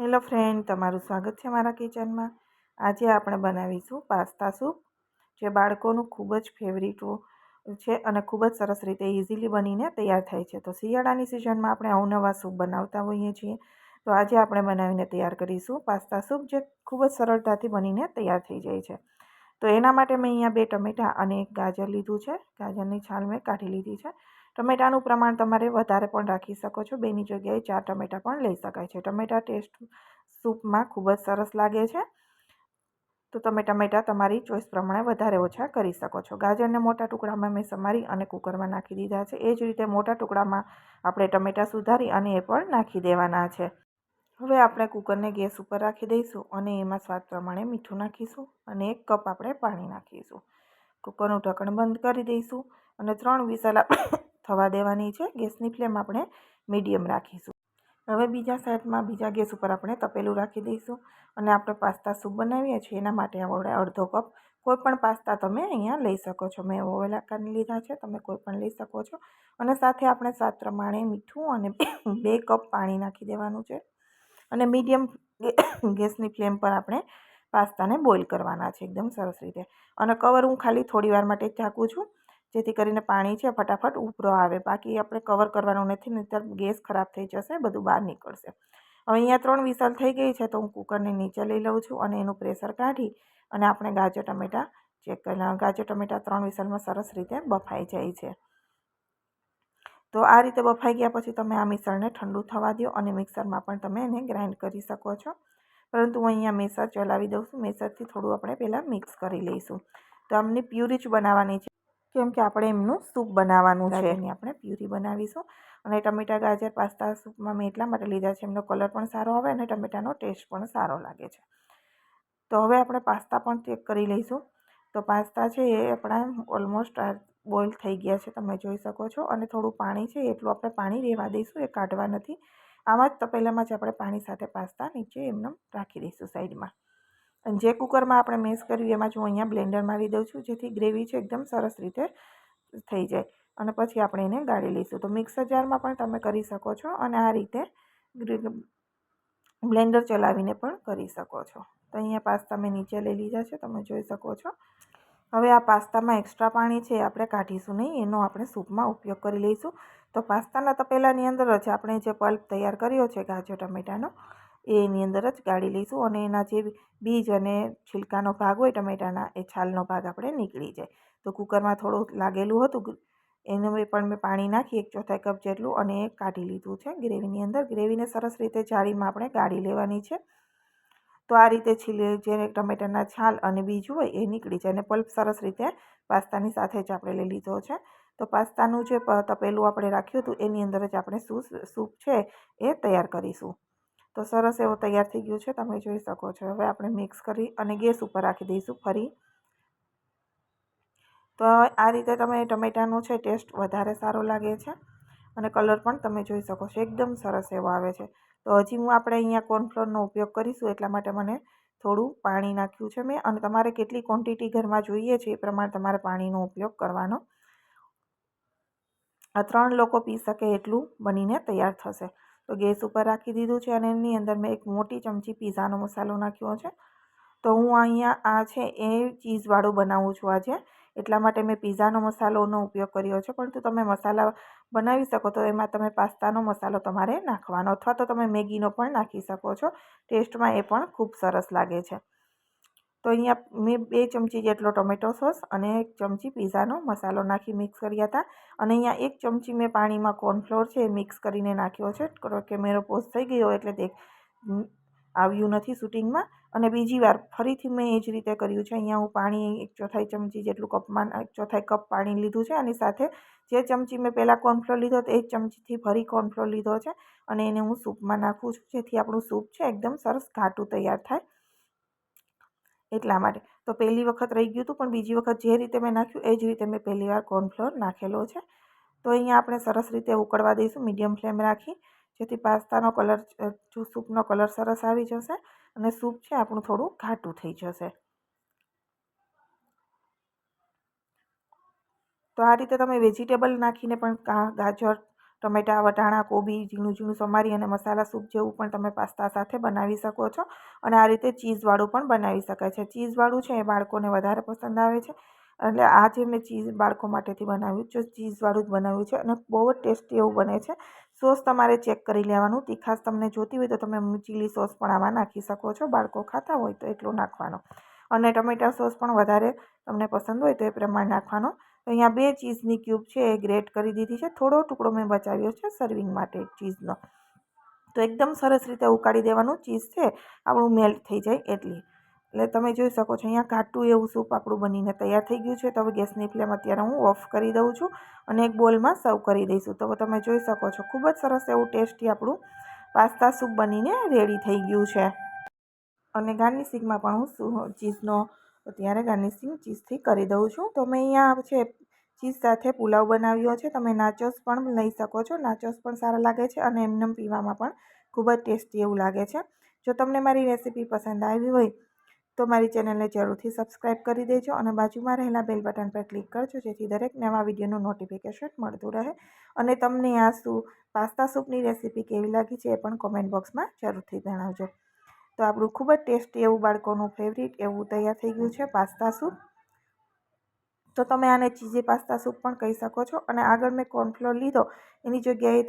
Hello friend, તમારું સ્વાગત છે મારા કિચનમાં. આજે આપણે બનાવીશું પાસ્તા સૂપ, જે બાળકોનું ખૂબ જ ફેવરિટ છે અને ખૂબ જ સરસ રીતે ઇઝીલી બનીને તૈયાર થાય છે. તો શિયાળાની સિઝનમાં આપણે અવનવા સૂપ બનાવતા હોઈએ છીએ. તો આજે આપણે બનાવીને તૈયાર કરીશું પાસ્તા સૂપ, જે ખૂબ જ સરળતાથી બનીને તૈયાર થઈ જાય છે. તો એના માટે મેં અહીંયા બે ટમેટાં અને એક ગાજર લીધું છે. ગાજરની છાલ મેં કાઢી લીધી છે. ટમેટાનું પ્રમાણ તમારે વધારે પણ રાખી શકો છો. બેની જગ્યાએ ચાર ટમેટાં પણ લઈ શકાય છે. ટમેટા ટેસ્ટ સૂપમાં ખૂબ જ સરસ લાગે છે. તો તમે ટમેટાં તમારી ચોઈસ પ્રમાણે વધારે ઓછા કરી શકો છો. ગાજરને મોટા ટુકડામાં મેં સમારી અને કુકરમાં નાખી દીધા છે. એ જ રીતે મોટા ટુકડામાં આપણે ટમેટાં સુધારી અને એ પણ નાખી દેવાના છે. હવે આપણે કુકરને ગેસ ઉપર રાખી દઈશું અને એમાં સ્વાદ પ્રમાણે મીઠું નાખીશું અને એક કપ આપણે પાણી નાખીશું. કુકરનું ઢક્કણ બંધ કરી દઈશું અને ત્રણ વિસલ થવા દેવાની છે. ગેસની ફ્લેમ આપણે મીડિયમ રાખીશું. હવે બીજા સાઈડમાં બીજા ગેસ ઉપર આપણે તપેલું રાખી દઈશું અને આપણે પાસ્તા સૂપ બનાવીએ છીએ. એના માટે આપણે અડધો કપ કોઈપણ પાસ્તા તમે અહીંયા લઈ શકો છો. મેં ઓવેલ આકારની લીધા છે. તમે કોઈ પણ લઈ શકો છો. અને સાથે આપણે સ્વાદ પ્રમાણે મીઠું અને બે કપ પાણી નાખી દેવાનું છે. અને મીડિયમ ગેસની ફ્લેમ પર આપણે પાસ્તાને બોઇલ કરવાના છે. એકદમ સરસ રીતે. અને કવર હું ખાલી થોડી વાર માટે ઢાંકું છું. જેથી કરીને પાણી છે ફટાફટ ઉભરો આવે. બાકી આપણે કવર કરવાનું નથી, નહીંતર ગેસ ખરાબ થઈ જશે, બધું બહાર નીકળશે. હવે અહીંયા ત્રણ વિસલ થઈ ગઈ છે, તો હું કુકરને નીચે લઈ લઉં છું અને એનું પ્રેશર કાઢી અને આપણે ગાજર ટમેટાં ચેક કરી ગાજર ટમેટાં ત્રણ વિસલમાં સરસ રીતે બફાઈ જાય છે. તો આ રીતે બફાઈ ગયા પછી તમે આ મિશ્રણને ઠંડુ થવા દો અને મિક્સરમાં પણ તમે એને ગ્રાઇન્ડ કરી શકો છો. પરંતુ હું અહીંયા મેસર ચલાવી દઉં છું. મેસરથી થોડું આપણે પહેલાં મિક્સ કરી લઈશું. તો આમની પ્યુરી બનાવવાની છે. કેમ કે આપણે એમનું સૂપ બનાવવાનું છે. એની આપણે પ્યુરી બનાવીશું. અને ટમેટા ગાજર પાસ્તા સૂપમાં મેં એટલા માટે લીધા છે. એમનો કલર પણ સારો આવે અને ટમેટાનો ટેસ્ટ પણ સારો લાગે છે. તો હવે આપણે પાસ્તા પણ ચેક કરી લઈશું. તો પાસ્તા છે એ આપણા ઓલમોસ્ટ બોઇલ થઈ ગયા છે. તમે જોઈ શકો છો. અને થોડું પાણી છે એટલું આપણે પાણી રહેવા દઈશું. એ કાઢવા નથી. આમાં જ તપેલામાં જ આપણે પાણી સાથે પાસ્તા નીચે એમને રાખી દઈશું સાઈડમાં. અને જે કુકરમાં આપણે મેસ કર્યું એમાં હું અહીંયા બ્લેન્ડર મારી દઉં છું, જેથી ગ્રેવી છે એકદમ સરસ રીતે થઈ જાય. અને પછી આપણે એને ગાળી લઈશું. તો મિક્સર જારમાં પણ તમે કરી શકો છો અને આ રીતે બ્લેન્ડર ચલાવીને પણ કરી શકો છો. તો અહીંયા પાસ્તા મેં નીચે લઈ લીધા છે, તમે જોઈ શકો છો. હવે આ પાસ્તામાં એક્સ્ટ્રા પાણી છે આપણે કાઢીશું નહીં, એનો આપણે સૂપમાં ઉપયોગ કરી લઈશું. તો પાસ્તાના તપેલાની અંદર જ આપણે જે પલ્પ તૈયાર કર્યો છે ગાજર, ટમેટાનો એની અંદર જ ગાળી લઈશું અને એના જે બીજ અને છિલકાનો ભાગ હોય ટમેટાના, એ છાલનો ભાગ આપણે નીકળી જાય. તો કુકરમાં થોડું લાગેલું હતું, એને પણ મેં પાણી નાખી, એક ચોથાઈ કપ જેટલું અને એ કાઢી લીધું છે ગ્રેવીની અંદર. ગ્રેવીને સરસ રીતે જાળીમાં આપણે ગાળી લેવાની છે. તો આ રીતે છીલે, જે ટમેટાના છાલ અને બીજ હોય એ નીકળી જાય અને પલ્પ સરસ રીતે પાસ્તાની સાથે જ આપણે લઈ લીધો છે. તો પાસ્તાનું જે તપેલું આપણે રાખ્યું હતું, એની અંદર જ આપણે સૂપ છે એ તૈયાર કરીશું. તો સરસ એવો તૈયાર થઈ ગયો છે, તમે જોઈ શકો છો. હવે આપણે મિક્સ કરી અને ગેસ ઉપર રાખી દઈશું ફરી. તો આ રીતે તમે ટમેટાનો છે ટેસ્ટ વધારે સારો લાગે છે અને કલર પણ તમે જોઈ શકો છો, એકદમ સરસ એવો આવે છે. તો હજી હું આપણે અહીંયા કોર્નફ્લોરનો ઉપયોગ કરીશું, એટલા માટે મને થોડું પાણી નાખ્યું છે મેં. અને તમારે કેટલી ક્વોન્ટિટી ઘરમાં જોઈએ છે, એ પ્રમાણે તમારે પાણીનો ઉપયોગ કરવાનો. આ ત્રણ લોકો પી શકે એટલું બનીને તૈયાર થશે. તો ગેસ ઉપર રાખી દીધું છે અને એની અંદર મેં એક મોટી ચમચી પીઝાનો મસાલો નાખ્યો છે. તો હું અહીંયા આ છે એ ચીઝવાળું બનાવું છું આજે. એટલા માટે મેં પીઝાનો મસાલોનો ઉપયોગ કર્યો છે. પરંતુ તમે મસાલા બનાવી શકો તો એમાં તમે પાસ્તાનો મસાલો તમારે નાખવાનો અથવા તો તમે મેગીનો પણ નાખી શકો છો. ટેસ્ટમાં એ પણ ખૂબ સરસ લાગે છે. તો અહીંયા મેં બે ચમચી જેટલો ટોમેટો સોસ અને એક ચમચી પીઝાનો મસાલો નાખી મિક્સ કર્યા હતા. અને અહીંયા એક ચમચી મેં પાણીમાં કોર્નફ્લોર છે એ મિક્સ કરીને નાખ્યો છે. કે મેરો પોઝ થઈ ગયો એટલે તે આવ્યું નથી શૂટિંગમાં અને બીજી વાર ફરીથી મેં એ જ રીતે કર્યું છે. અહીંયા હું પાણી એક ચોથાઈ ચમચી જેટલું કપમાં એક ચોથાઈ કપ પાણી લીધું છે. અને સાથે જે ચમચી મેં પહેલાં કોર્નફ્લોર લીધો તો એ જ ચમચીથી ફરી કોર્નફ્લોર લીધો છે. અને એને હું સૂપમાં નાખું છું, જેથી આપણું સૂપ છે, એકદમ સરસ ઘાટું તૈયાર થાય. એટલા માટે. તો પહેલી વખત રહી ગયું હતું, પણ બીજી વખત જે રીતે મેં નાખ્યું, એ જ રીતે મેં પહેલી વાર કોર્નફ્લોર નાખેલો છે. તો અહીંયા આપણે સરસ રીતે ઉકળવા દઈશું, મીડિયમ ફ્લેમ રાખી, જેથી પાસ્તાનો કલર સૂપનો કલર સરસ આવી જશે અને સૂપ છે આપણું થોડું ઘાટું થઈ જશે. તો આ રીતે તમે વેજીટેબલ નાખીને પણ ગાજર ટમેટાં, વટાણા, કોબી, ઝીણું ઝીણું સમારી અને મસાલા સૂપ જેવું પણ તમે પાસ્તા સાથે બનાવી શકો છો. અને આ રીતે ચીઝવાળું પણ બનાવી શકાય છે. ચીઝવાળું છે એ બાળકોને વધારે પસંદ આવે છે. એટલે આ જે મેં ચીઝ બાળકો માટેથી બનાવ્યું છે ચીઝવાળું જ બનાવ્યું છે અને બહુ જ ટેસ્ટી એવું બને છે. સોસ તમારે ચેક કરી લેવાનું. તીખાશ તમને જોતી હોય તો તમે ચીલી સોસ પણ આમાં નાખી શકો છો. બાળકો ખાતા હોય તો એટલું નાખવાનો. અને ટમેટા સોસ પણ વધારે તમને પસંદ હોય તો એ પ્રમાણે નાખવાનો. અહીંયા બે ચીઝની ક્યુબ છે, એ ગ્રેટ કરી દીધી છે. થોડો ટુકડો મેં બચાવ્યો છે સર્વિંગ માટે ચીઝનો. તો એકદમ સરસ રીતે ઉકાળી દેવાનું ચીઝ છે, આપણું મેલ્ટ થઈ જાય એટલી. એટલે તમે જોઈ શકો છો અહીંયા ઘાટું એવું સૂપ આપણું બનીને તૈયાર થઈ ગયું છે. તો હવે ગેસની ફ્લેમ અત્યારે હું ઓફ કરી દઉં છું અને એક બોલમાં સર્વ કરી દઈશું. તો તમે જોઈ શકો છો ખૂબ જ સરસ એવું ટેસ્ટી આપણું પાસ્તા સૂપ બનીને રેડી થઈ ગયું છે. અને ગાર્નિશિંગમાં પણ હું ચીઝનો ત્યારે ગાર્નિશિંગ ચીઝથી કરી દઉં છું. તો મેં અહીંયા છે ચીઝ સાથે પુલાવ બનાવ્યો છે. તમે નાચોસ પણ લઈ શકો છો. નાચોસ પણ સારા લાગે છે અને એમનેમ પીવામાં પણ ખૂબ જ ટેસ્ટી એવું લાગે છે. જો તમને મારી રેસીપી પસંદ આવી હોય, તો મારી ચેનલને જરૂરથી સબસ્ક્રાઈબ કરી દેજો અને બાજુમાં રહેલા બેલ બટન પર ક્લિક કરજો, જેથી દરેક નવા વિડીયોનું નોટિફિકેશન મળતું રહે. અને તમને આ સૂપ પાસ્તા સૂપની રેસીપી કેવી લાગી છે એ પણ કોમેન્ટ બોક્સમાં જરૂરથી જણાવજો. તો આપણું ખૂબ જ ટેસ્ટી એવું બાળકોનું ફેવરિટ એવું તૈયાર થઈ ગયું છે પાસ્તા સૂપ. તો તમે આને ચીઝી પાસ્તા સૂપ પણ કહી શકો છો. અને આગળ મેં કોર્નફ્લોર લીધો. એની જગ્યાએ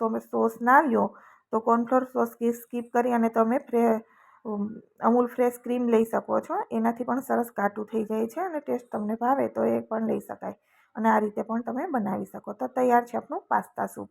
તમે સોસ ના લ્યો, તો કોર્નફ્લોર સોસ સ્કીપ કરી અને તમે ફ્રે અમૂલ ફ્રેશ ક્રીમ લઈ શકો છો. એનાથી પણ સરસ ઘાટું થઈ જાય છે અને ટેસ્ટ તમને ભાવે તો એ પણ લઈ શકાય. અને આ રીતે પણ તમે બનાવી શકો. તો તૈયાર છે આપણું પાસ્તા સૂપ.